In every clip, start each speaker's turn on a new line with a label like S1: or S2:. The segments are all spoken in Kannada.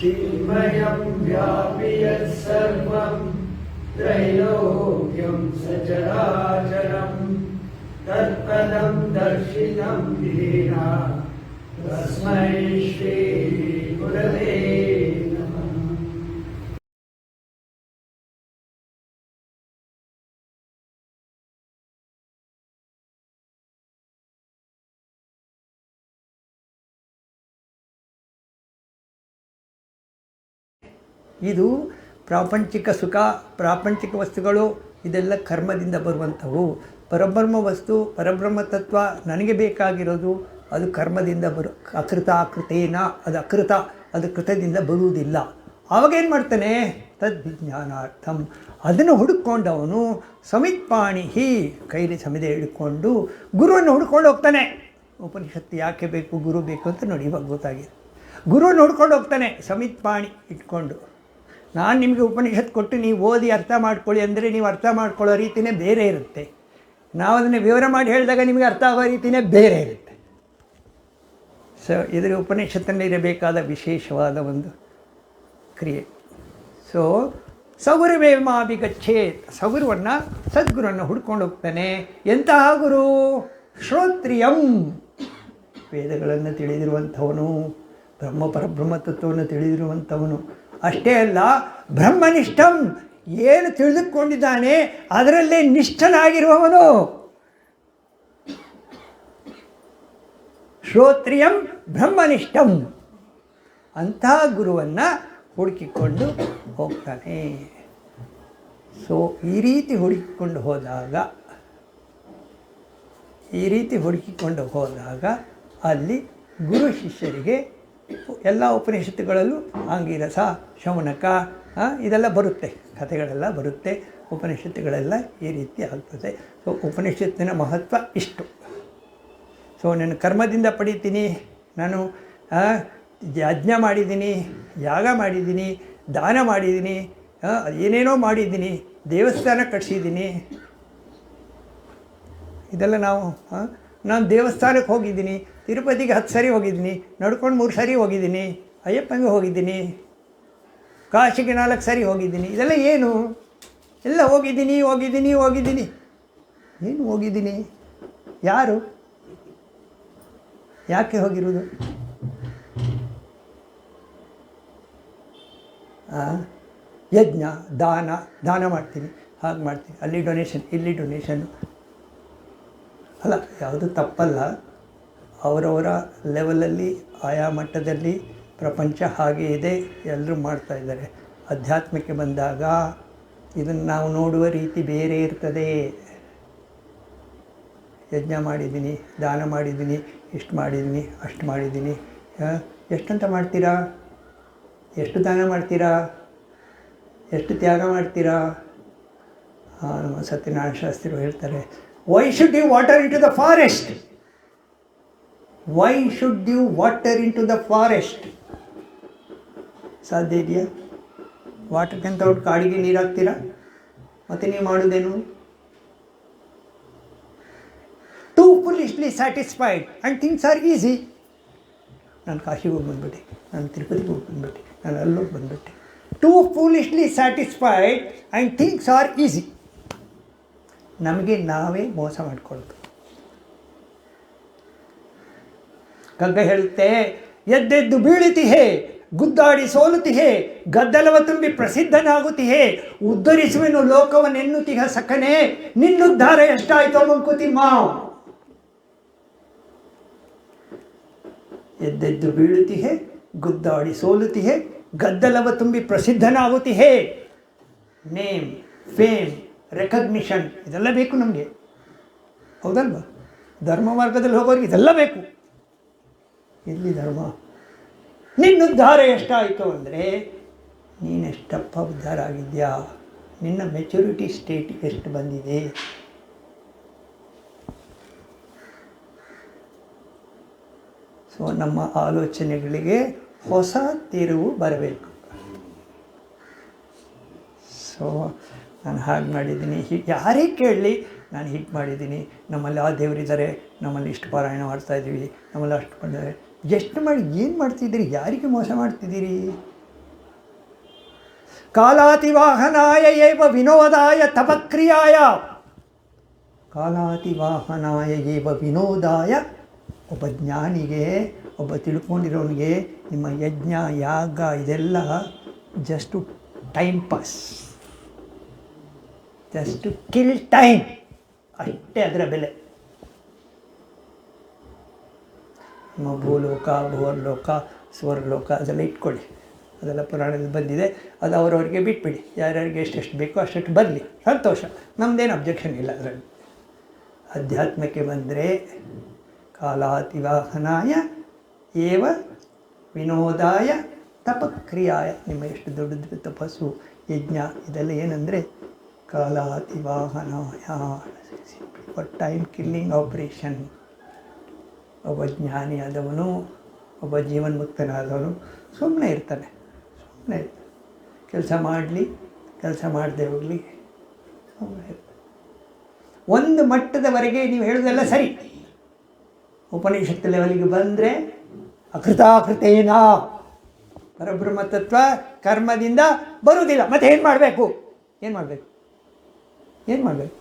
S1: चिन्मयं व्यापि यत्सर्वं त्रैलोक्यं सचराचरं तत्पदं दर्शितं येन तस्मै श्रीगुरवे
S2: ಇದು ಪ್ರಾಪಂಚಿಕ ಸುಖ, ಪ್ರಾಪಂಚಿಕ ವಸ್ತುಗಳು, ಇದೆಲ್ಲ ಕರ್ಮದಿಂದ ಬರುವಂಥವು. ಪರಬ್ರಹ್ಮ ವಸ್ತು, ಪರಬ್ರಹ್ಮ ತತ್ವ ನನಗೆ ಬೇಕಾಗಿರೋದು, ಅದು ಕರ್ಮದಿಂದ ಬರು ಅಕೃತ ಅಕೃತೇನ ಅದು ಅಕೃತ, ಅದು ಕೃತದಿಂದ ಬರುವುದಿಲ್ಲ. ಆವಾಗೇನು ಮಾಡ್ತಾನೆ? ತದ್ವಿಜ್ಞಾನಾರ್ಥಂ. ಅದನ್ನು ಹುಡುಕೊಂಡವನು ಸಮಿತ್ಪಾಣಿ ಹಿ, ಕೈಲಿ ಸಮಿದೆ ಹಿಡ್ಕೊಂಡು ಗುರುವನ್ನು ಹುಡ್ಕೊಂಡು ಹೋಗ್ತಾನೆ. ಉಪನಿಷತ್ತು ಯಾಕೆ ಬೇಕು, ಗುರು ಬೇಕು ಅಂತ ನೋಡಿ ಇವಾಗ ಗೊತ್ತಾಗಿದೆ. ಗುರುವನ್ನು ಹುಡ್ಕೊಂಡು ಹೋಗ್ತಾನೆ, ಸಮಿತ್ಪಾಣಿ ಇಟ್ಕೊಂಡು. ನಾನು ನಿಮಗೆ ಉಪನಿಷತ್ ಕೊಟ್ಟು ನೀವು ಓದಿ ಅರ್ಥ ಮಾಡ್ಕೊಳ್ಳಿ ಅಂದರೆ ನೀವು ಅರ್ಥ ಮಾಡ್ಕೊಳ್ಳೋ ರೀತಿಯೇ ಬೇರೆ ಇರುತ್ತೆ. ನಾವು ಅದನ್ನು ವಿವರ ಮಾಡಿ ಹೇಳಿದಾಗ ನಿಮಗೆ ಅರ್ಥ ಆಗೋ ರೀತಿಯೇ ಬೇರೆ ಇರುತ್ತೆ. ಸೊ ಇದರ ಉಪನಿಷತ್ತಲ್ಲಿ ಇರಬೇಕಾದ ವಿಶೇಷವಾದ ಒಂದು ಕ್ರಿಯೆ. ಸೊ ಸಗುರುವೇಮಾಭಿಗಚ್ಚೇತ್ ಸಗುರುವನ್ನು ಸದ್ಗುರುವನ್ನು ಹುಡ್ಕೊಂಡು ಹೋಗ್ತಾನೆ. ಎಂತಹ ಗುರು? ಶ್ರೋತ್ರಿಯಂ. ವೇದಗಳನ್ನು ತಿಳಿದಿರುವಂಥವನು, ಬ್ರಹ್ಮ ಪರಬ್ರಹ್ಮ ತತ್ವವನ್ನು ತಿಳಿದಿರುವಂಥವನು. ಅಷ್ಟೇ ಅಲ್ಲ, ಬ್ರಹ್ಮನಿಷ್ಠಂ ಏನು ತಿಳಿದುಕೊಂಡಿದ್ದಾನೆ, ಅದರಲ್ಲೇ ನಿಷ್ಠನಾಗಿರುವವನು. ಶ್ರೋತ್ರಿಯಂ ಬ್ರಹ್ಮನಿಷ್ಠಂ. ಅಂತಹ ಗುರುವನ್ನು ಹುಡುಕಿಕೊಂಡು ಹೋಗ್ತಾನೆ. ಸೊ ಈ ರೀತಿ ಹುಡುಕಿಕೊಂಡು ಹೋದಾಗ, ಈ ರೀತಿ ಹುಡುಕಿಕೊಂಡು ಹೋದಾಗ, ಅಲ್ಲಿ ಗುರು ಶಿಷ್ಯರಿಗೆ ಎಲ್ಲ ಉಪನಿಷತ್ತುಗಳಲ್ಲೂ ಆಂಗಿರಸ ಶೌನಕ ಇದೆಲ್ಲ ಬರುತ್ತೆ. ಕಥೆಗಳೆಲ್ಲ ಬರುತ್ತೆ. ಉಪನಿಷತ್ತುಗಳೆಲ್ಲ ಈ ರೀತಿ ಆಗ್ತದೆ. ಸೊ ಉಪನಿಷತ್ತಿನ ಮಹತ್ವ ಇಷ್ಟು. ಸೊ ನಾನು ಕರ್ಮದಿಂದ ಪಡಿತೀನಿ. ನಾನು ಯಜ್ಞ ಮಾಡಿದ್ದೀನಿ, ಯಾಗ ಮಾಡಿದ್ದೀನಿ, ದಾನ ಮಾಡಿದ್ದೀನಿ ಏನೇನೋ ಮಾಡಿದ್ದೀನಿ, ದೇವಸ್ಥಾನ ಕಟ್ಸಿದ್ದೀನಿ. ಇದೆಲ್ಲ ನಾವು ನಾನು ದೇವಸ್ಥಾನಕ್ಕೆ ಹೋಗಿದ್ದೀನಿ, ತಿರುಪತಿಗೆ ಹತ್ತು ಸರಿ ಹೋಗಿದ್ದೀನಿ, ನಡ್ಕೊಂಡು ಮೂರು ಸರಿ ಹೋಗಿದ್ದೀನಿ, ಅಯ್ಯಪ್ಪಂಗೆ ಹೋಗಿದ್ದೀನಿ, ಕಾಶಿಗೆ ನಾಲ್ಕು ಸರಿ ಹೋಗಿದ್ದೀನಿ, ಇದೆಲ್ಲ ಏನು? ಎಲ್ಲ ಹೋಗಿದ್ದೀನಿ ಹೋಗಿದ್ದೀನಿ ಹೋಗಿದ್ದೀನಿ. ಏನು ಹೋಗಿದ್ದೀನಿ? ಯಾರು? ಯಾಕೆ ಹೋಗಿರೋದು? ಯಜ್ಞ, ದಾನ ದಾನ ಮಾಡ್ತೀನಿ. ಹಾಗೆ ಮಾಡ್ತೀನಿ. ಅಲ್ಲಿ ಡೊನೇಷನ್ ಇಲ್ಲಿ ಡೊನೇಷನ್ನು ಅಲ್ಲ, ಯಾವುದು ತಪ್ಪಲ್ಲ. ಅವರವರ ಲೆವೆಲಲ್ಲಿ ಆಯಾ ಮಟ್ಟದಲ್ಲಿ ಪ್ರಪಂಚ ಹಾಗೆ ಇದೆ ಎಲ್ಲರೂ ಮಾಡ್ತಾ ಇದ್ದಾರೆ. ಅಧ್ಯಾತ್ಮಕ್ಕೆ ಬಂದಾಗ ಇದನ್ನು ನಾವು ನೋಡುವ ರೀತಿ ಬೇರೆ ಇರ್ತದೆ. ಯಜ್ಞ ಮಾಡಿದ್ದೀನಿ, ದಾನ ಮಾಡಿದ್ದೀನಿ, ಇಷ್ಟು ಮಾಡಿದ್ದೀನಿ, ಅಷ್ಟು ಮಾಡಿದ್ದೀನಿ. ಎಷ್ಟಂತ ಮಾಡ್ತೀರಾ? ಎಷ್ಟು ದಾನ ಮಾಡ್ತೀರಾ? ಎಷ್ಟು ತ್ಯಾಗ ಮಾಡ್ತೀರಾ? ಸತ್ಯನಾರಾಯಣ ಶಾಸ್ತ್ರಿಗಳು ಹೇಳ್ತಾರೆ why should you water in to the forest why should you water in to the forest ಸಾಧ್ಯ ಇದೆಯಾ? ವಾಟರ್ಗಂತ ಒಟ್ಟು ಕಾಡಿಗೆ ನೀರು ಹಾಕ್ತೀರಾ? ಮತ್ತು ನೀವು ಮಾಡೋದೇನು? Too foolishly satisfied and things are easy ನಾನು ಕಾಶಿಗೆ ಹೋಗಿ ಬಂದ್ಬಿಟ್ಟೆ. ನಾನು ತಿರುಪತಿಗೆ ಹೋಗಿ ಬಂದ್ಬಿಟ್ಟೆ. ನಾನು ಅಲ್ಲೋಗಿ ಬಂದ್ಬಿಟ್ಟೆ. Too foolishly satisfied and things are easy ನಮಗೆ ನಾವೇ ಮೋಸ ಮಾಡಿಕೊಳ್ಳೋದು ಕಗ್ಗ ಹೇಳುತ್ತೆ, ಎದ್ದೆದ್ದು ಬೀಳುತ್ತಿಹೇ ಗುದ್ದಾಡಿ ಸೋಲುತ್ತಿಹೇ ಗದ್ದಲವ ತುಂಬಿ ಪ್ರಸಿದ್ಧನಾಗುತ್ತಿಹೇ ಉದ್ಧರಿಸುವೆನು ಲೋಕವನ್ನೆನ್ನುತ್ತಿಹ ಸಖನೆ, ನಿನ್ನುದ್ಧಾರ ಎಷ್ಟಾಯಿತೋ ಮಂಕುತಿಮ್ಮ ಎದ್ದೆದ್ದು ಬೀಳುತ್ತಿಹೇ ಗುದ್ದಾಡಿ ಸೋಲುತ್ತಿಹೇ ಗದ್ದಲವ ತುಂಬಿ ಪ್ರಸಿದ್ಧನಾಗುತ್ತಿಹೇ ನೇಮ್, ಫೇಮ್ ರೆಕಗ್ನಿಷನ್ ಇದೆಲ್ಲ ಬೇಕು ನಮಗೆ. ಹೌದಲ್ವಾ? ಧರ್ಮ ಮಾರ್ಗದಲ್ಲಿ ಹೋಗೋರಿಗೆ ಇದೆಲ್ಲ ಬೇಕು. ಎಲ್ಲಿ ಧರ್ಮ? ನಿನ್ನ ಉದ್ಧಾರ ಎಷ್ಟಾಯಿತು ಅಂದರೆ, ನೀನೆಷ್ಟಪ್ಪ ಉದ್ಧಾರ ಆಗಿದ್ಯಾ? ನಿನ್ನ ಮೆಚುರಿಟಿ ಸ್ಟೇಟ್ ಎಷ್ಟು ಬಂದಿದೆ? ಸೊ ನಮ್ಮ ಆಲೋಚನೆಗಳಿಗೆ ಹೊಸ ತಿರುವು ಬರಬೇಕು. ಸೊ ನಾನು ಹಾಗೆ ಮಾಡಿದ್ದೀನಿ. ಹೀಗೆ ಯಾರೇ ಕೇಳಲಿ, ನಾನು ಹೀಗೆ ಮಾಡಿದ್ದೀನಿ. ನಮ್ಮಲ್ಲಿ ಆ ದೇವರಿದ್ದಾರೆ, ನಮ್ಮಲ್ಲಿ ಇಷ್ಟು ಪಾರಾಯಣ ಮಾಡ್ತಾ ಇದ್ದೀವಿ, ನಮ್ಮಲ್ಲಿ ಅಷ್ಟು ಮಾಡಿದ್ದಾರೆ. ಎಷ್ಟು ಮಾಡಿ, ಏನು ಮಾಡ್ತಿದ್ದೀರಿ? ಯಾರಿಗೆ ಮೋಸ ಮಾಡ್ತಿದ್ದೀರಿ? ಕಾಲಾತಿವಾಹನಾಯ ಏವ ವಿನೋದಾಯ ತಪಕ್ರಿಯಾಯ. ಕಾಲಾತಿವಾಹನಾಯ ಏವ ವಿನೋದಾಯ. ಒಬ್ಬ ಜ್ಞಾನಿಗೆ, ಒಬ್ಬ ತಿಳ್ಕೊಂಡಿರೋನಿಗೆ ನಿಮ್ಮ ಯಜ್ಞ, ಯಾಗ, ಇದೆಲ್ಲ just time pass just kill time ಅಷ್ಟೇ ಅದರ ಬೆಲೆ. ನಿಮ್ಮ ಭೂಲೋಕ ಭುವರ್ಲೋಕ ಸ್ವರ್ಲೋಕ ಅದೆಲ್ಲ ಇಟ್ಕೊಳ್ಳಿ. ಅದೆಲ್ಲ ಪುರಾಣದಲ್ಲಿ ಬಂದಿದೆ. ಅದು ಅವರವರಿಗೆ ಬಿಟ್ಬಿಡಿ. ಯಾರ್ಯಾರಿಗೆ ಎಷ್ಟೆಷ್ಟು ಬೇಕೋ ಅಷ್ಟೆಷ್ಟು ಬರಲಿ. ಸಂತೋಷ. ನಮ್ಮದೇನು ಅಬ್ಜೆಕ್ಷನ್ ಇಲ್ಲ ಅದರಲ್ಲಿ. ಅಧ್ಯಾತ್ಮಕ್ಕೆ ಬಂದರೆ ಕಾಲಾತಿವಾಹನಾಯ ಏವ ವಿನೋದಾಯ ತಪಕ್ರಿಯಾಯ. ನಿಮ್ಮ ಎಷ್ಟು ದೊಡ್ಡದು ತಪಸ್ಸು, ಯಜ್ಞ, ಇದೆಲ್ಲ ಏನಂದರೆ ಕಾಲಾತಿವಾಹನಾಯ. ಟೈಮ್ ಕಿಲ್ಲಿಂಗ್ ಆಪ್ರೇಷನ್ ಒಬ್ಬ ಜ್ಞಾನಿಯಾದವನು ಒಬ್ಬ ಜೀವನ್ಮುಕ್ತನಾದವನು ಸುಮ್ಮನೆ ಇರ್ತಾನೆ ಸುಮ್ಮನೆ ಕೆಲಸ ಮಾಡಲಿ, ಕೆಲಸ ಮಾಡದೆ ಹೋಗಲಿ ಸುಮ್ಮನೆ ಇರ್ತಾನೆ. ಒಂದು ಮಟ್ಟದವರೆಗೆ ನೀವು ಹೇಳೋದೆಲ್ಲ ಸರಿ. ಉಪನಿಷತ್ತು ಲೆವೆಲಿಗೆ ಬಂದರೆ ಅಕೃತಾಕೃತೇನ. ಪರಬ್ರಹ್ಮ ತತ್ವ ಕರ್ಮದಿಂದ ಬರುವುದಿಲ್ಲ. ಮತ್ತೆ ಏನು ಮಾಡಬೇಕು? ಏನು ಮಾಡಬೇಕು? ಏನು ಮಾಡಬೇಕು?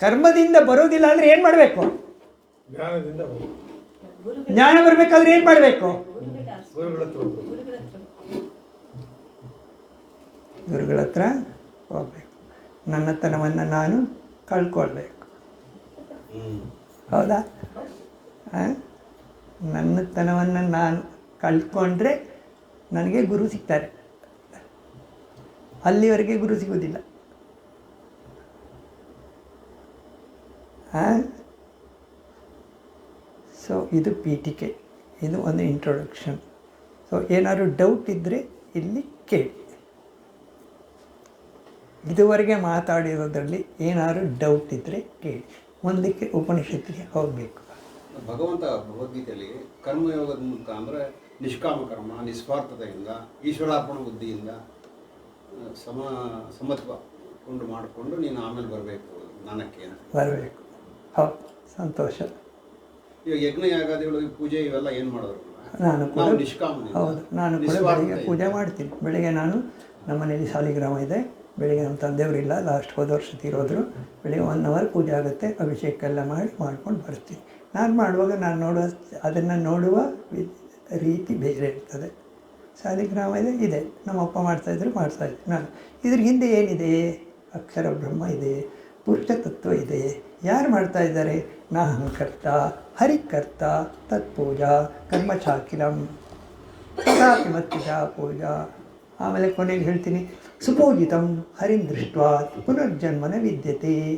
S2: ಕರ್ಮದಿಂದ ಬರೋದಿಲ್ಲ ಅಂದರೆ ಏನು ಮಾಡಬೇಕು. ಜ್ಞಾನ ಬರಬೇಕಾದ್ರೆ ಏನು ಮಾಡಬೇಕು?
S3: ಗುರುಗಳ ಹತ್ರ
S2: ಹೋಗ್ಬೇಕು. ನನ್ನತನವನ್ನು ನಾನು ಕಳ್ಕೊಳ್ಬೇಕು. ಹೌದಾ? ನನ್ನತನವನ್ನು ನಾನು ಕಳ್ಕೊಂಡ್ರೆ ನನಗೆ ಗುರು ಸಿಗ್ತಾರೆ. ಅಲ್ಲಿವರೆಗೆ ಗುರು ಸಿಗೋದಿಲ್ಲ ಸೊ ಇದು ಪೀಠಿಕೆ ಇದು ಒಂದು ಇಂಟ್ರೊಡಕ್ಷನ್ ಸೊ ಏನಾದರೂ ಡೌಟ್ ಇದ್ದರೆ ಇಲ್ಲಿ ಕೇಳಿ. ಇದುವರೆಗೆ ಮಾತಾಡಿರೋದ್ರಲ್ಲಿ ಏನಾದರೂ ಡೌಟ್ ಇದ್ದರೆ ಕೇಳಿ. ಮುಂದಕ್ಕೆ ಉಪನಿಷತ್ತಿಗೆ ಹೋಗಬೇಕು.
S4: ಭಗವಂತ ಭಗವದ್ಗೀತೆಯಲ್ಲಿ ಕರ್ಮಯೋಗದ ಮೂಲಕ ಅಂದರೆ ನಿಷ್ಕಾಮ ಕರ್ಮ ನಿಸ್ವಾರ್ಥತೆಯಿಂದ ಈಶ್ವರಾರ್ಪಣ ಬುದ್ಧಿಯಿಂದ ಸಮ ಸಮತ್ವ ಕೊಂಡು ಮಾಡಿಕೊಂಡು ನೀನು ಆಮೇಲೆ ಬರಬೇಕು ನನಕ್ಕೆ
S2: ಬರಬೇಕು. ಹೌದು ಸಂತೋಷ.
S4: ಯಜ್ಞ ಯಾಗಾದಿಗಳು ಪೂಜೆ ಇವೆಲ್ಲ ಏನು ಮಾಡೋದು
S2: ನಾನು ಕೂಡ ಹೌದು ನಾನು ಕೂಡ ಬೆಳಿಗ್ಗೆ ಪೂಜೆ ಮಾಡ್ತೀನಿ. ಬೆಳಿಗ್ಗೆ ನಾನು ನಮ್ಮ ಮನೇಲಿ ಸಾಲಿಗ್ರಾಮ ಇದೆ. ಬೆಳಿಗ್ಗೆ ನಮ್ಮ ತಂದೆಯವರಿಲ್ಲ ಲಾಸ್ಟ್ ಹೋದ ವರ್ಷ ತೀರೋದ್ರು. ಬೆಳಿಗ್ಗೆ ಒನ್ ಅವರ್ ಪೂಜೆ ಆಗುತ್ತೆ. ಅಭಿಷೇಕ ಎಲ್ಲ ಮಾಡಿ ಮಾಡ್ಕೊಂಡು ಬರ್ತೀನಿ. ನಾನು ಮಾಡುವಾಗ ನಾನು ನೋಡುವ ಅದನ್ನು ನೋಡುವ ರೀತಿ ಬೇರೆ ಇರ್ತದೆ. ಸಾಲಿಗ್ರಾಮ ಇದೆ ಇದೆ. ನಮ್ಮಪ್ಪ ಮಾಡ್ತಾಯಿದ್ರು ಮಾಡ್ತಾಯಿದ್ರು ನಾನು ಇದ್ರ ಹಿಂದೆ ಏನಿದೆ? ಅಕ್ಷರ ಬ್ರಹ್ಮ ಇದೆ. ಪುರುಷ ತತ್ವ ಇದೆ ಯಾರು ಮಾಡ್ತಾ ಇದ್ದಾರೆ? ನಾಹಂಕರ್ತ ಹರಿಕರ್ತ ತತ್ಪೂಜಾ, ಕರ್ಮಚಾಕಿಲಂ. ತದಾಪಿ ಮತ್ತಿಜಾ ಪೂಜಾ. ಆಮೇಲೆ ಕೊನೆಗೆ ಹೇಳ್ತೀನಿ, ಸುಪೂಜಿತಂ ಹರಿನ್ ದೃಷ್ಟ ಪುನರ್ಜನ್ಮನ ವಿದ್ಯತೆ.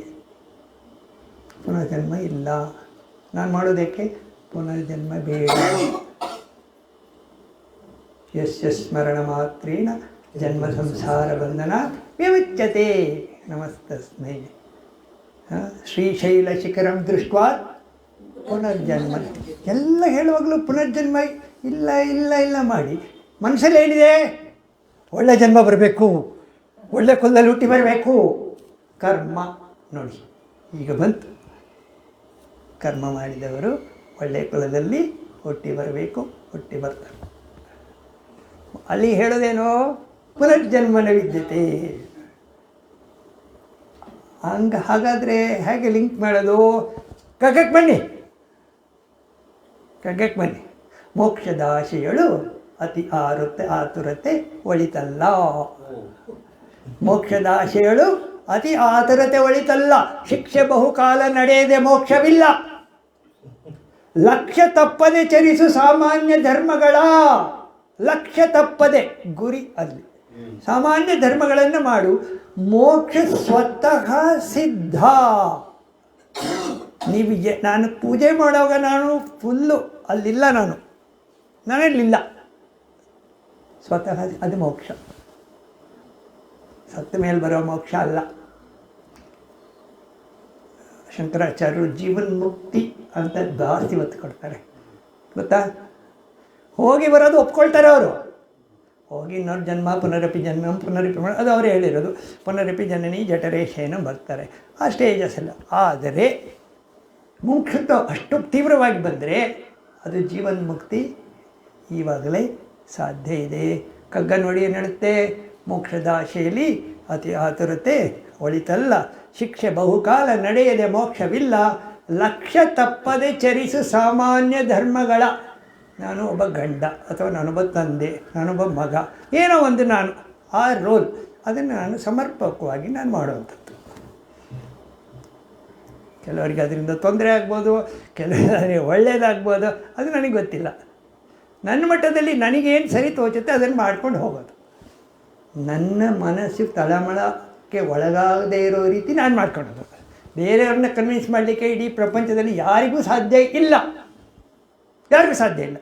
S2: ಪುನರ್ಜನ್ಮ ಇಲ್ಲ. ನಾನು ಮಾಡೋದಕ್ಕೆ ಪುನರ್ಜನ್ಮ ಬೇಡ. ಯಸ್ಯ ಸ್ಮರಣ ಮಾತ್ರೇಣ ಜನ್ಮ ಸಂಸಾರ ಬಂಧನ ವಿಮುಚ್ಯತೆ ನಮಸ್ತಸ್ಮೈ. ಶ್ರೀಶೈಲ ಶಿಖರಂ ದೃಷ್ಟ ಪುನರ್ಜನ್ಮ. ಎಲ್ಲ ಹೇಳುವಾಗಲೂ ಪುನರ್ಜನ್ಮ ಇಲ್ಲ ಇಲ್ಲ ಇಲ್ಲ ಮಾಡಿ. ಮನಸ್ಸಲ್ಲಿ ಏನಿದೆ? ಒಳ್ಳೆ ಜನ್ಮ ಬರಬೇಕು. ಒಳ್ಳೆ ಕುಲದಲ್ಲಿ ಹುಟ್ಟಿ ಬರಬೇಕು. ಕರ್ಮ ನೋಡಿ. ಈಗ ಬಂತು. ಕರ್ಮ ಮಾಡಿದವರು ಒಳ್ಳೆ ಕುಲದಲ್ಲಿ ಹುಟ್ಟಿ ಬರಬೇಕು, ಹುಟ್ಟಿ ಬರ್ತಾರೆ. ಅಲ್ಲಿ ಹೇಳೋದೇನೋ? ಪುನರ್ಜನ್ಮನ ವಿದ್ಯತೆ. ಹಂಗೆ ಹಾಗಾದರೆ ಹೇಗೆ ಲಿಂಕ್ ಮಾಡೋದು? ಕಗ್ಗಕ್ಕೆ ಬನ್ನಿ. ಕಗ್ಗಕ್ಕೆ ಬನ್ನಿ. ಮೋಕ್ಷದ ಆಶೆಗಳು ಅತಿ ಆರುತ್ತೆ, ಆತುರತೆ ಒಳಿತಲ್ಲ. ಮೋಕ್ಷದ ಆಶೆಗಳು ಅತಿ ಆತುರತೆ ಒಳಿತಲ್ಲ. ಶಿಕ್ಷೆ ಬಹುಕಾಲ ನಡೆಯದೆ ಮೋಕ್ಷವಿಲ್ಲ. ಲಕ್ಷ್ಯ ತಪ್ಪದೆ ಚರಿಸು ಸಾಮಾನ್ಯ ಧರ್ಮಗಳ. ಲಕ್ಷ್ಯ ತಪ್ಪದೆ ಗುರಿ ಅಲ್ಲಿ. ಸಾಮಾನ್ಯ ಧರ್ಮಗಳನ್ನು ಮಾಡು. ಮೋಕ್ಷ ಸ್ವತಃ ಸಿದ್ಧ. ನೀವು ನಾನು ಪೂಜೆ ಮಾಡುವಾಗ ನಾನು ಫುಲ್ಲು ಅಲ್ಲಿಲ್ಲ ನಾನು. ನಾನಲ್ಲಿಲ್ಲ. ಸ್ವತಃ ಅದು ಮೋಕ್ಷ. ಸತ್ತ ಮೇಲೆ ಬರೋ ಮೋಕ್ಷ ಅಲ್ಲ. ಶಂಕರಾಚಾರ್ಯರು ಜೀವನ್ ಮುಕ್ತಿ ಅಂತ ಜಾಸ್ತಿ ಒತ್ತು ಕೊಡ್ತಾರೆ. ಗೊತ್ತಾ? ಹೋಗಿ ಬರೋದು ಒಪ್ಕೊಳ್ತಾರೆ ಅವರು. ಹೋಗಿ ಇನ್ನೊಂದು ಜನ್ಮ, ಪುನರಪಿ ಜನ್ಮ, ಪುನರಪಿ ಅದು ಅವರೇ ಹೇಳಿರೋದು. ಪುನರಪಿ ಜನನಿ ಜಠರೇಶೇನ ಬರ್ತಾರೆ ಆ ಸ್ಟೇಜಸ್ ಎಲ್ಲ. ಆದರೆ ಮುಖ್ಯತ್ವ ಅಷ್ಟು ತೀವ್ರವಾಗಿ ಬಂದರೆ ಅದು ಜೀವನ್ ಮುಕ್ತಿ ಈವಾಗಲೇ ಸಾಧ್ಯ ಇದೆ. ಕಗ್ಗ ನೋಡಿ ಏನು ಹೇಳುತ್ತೆ? ಮೋಕ್ಷದ ಆಶೆಯಲ್ಲಿ ಅತಿ ಆತುರತೆ ಒಳಿತಲ್ಲ. ಶಿಕ್ಷೆ ಬಹುಕಾಲ ನಡೆಯದೆ ಮೋಕ್ಷವಿಲ್ಲ. ಲಕ್ಷ್ಯ ತಪ್ಪದೆ ಚರಿಸು ಸಾಮಾನ್ಯ ಧರ್ಮಗಳ ನಾನು ಒಬ್ಬ ಗಂಡ ಅಥವಾ ನಾನೊಬ್ಬ ತಂದೆ ನಾನೊಬ್ಬ ಮಗ, ಏನೋ ಒಂದು ನಾನು ಆ ರೋಲ್ ಅದನ್ನು ನಾನು ಸಮರ್ಪಕವಾಗಿ ನಾನು ಮಾಡುವಂಥದ್ದು. ಕೆಲವರಿಗೆ ಅದರಿಂದ ತೊಂದರೆ ಆಗ್ಬೋದು, ಕೆಲವರಿಗೆ ಒಳ್ಳೆಯದಾಗ್ಬೋದು ಅದು ನನಗೆ ಗೊತ್ತಿಲ್ಲ. ನನ್ನ ಮಟ್ಟದಲ್ಲಿ ನನಗೇನು ಸರಿ ತೋಚುತ್ತೆ ಅದನ್ನು ಮಾಡ್ಕೊಂಡು ಹೋಗೋದು. ನನ್ನ ಮನಸ್ಸು ತಳಮಳಕ್ಕೆ ಒಳಗಾಗದೇ ಇರೋ ರೀತಿ ನಾನು ಮಾಡ್ಕೊಳ್ಳೋದು. ಬೇರೆಯವ್ರನ್ನ ಕನ್ವಿನ್ಸ್ ಮಾಡಲಿಕ್ಕೆ ಇಡೀ ಪ್ರಪಂಚದಲ್ಲಿ ಯಾರಿಗೂ ಸಾಧ್ಯ ಇಲ್ಲ. ಯಾರಿಗೂ ಸಾಧ್ಯ ಇಲ್ಲ.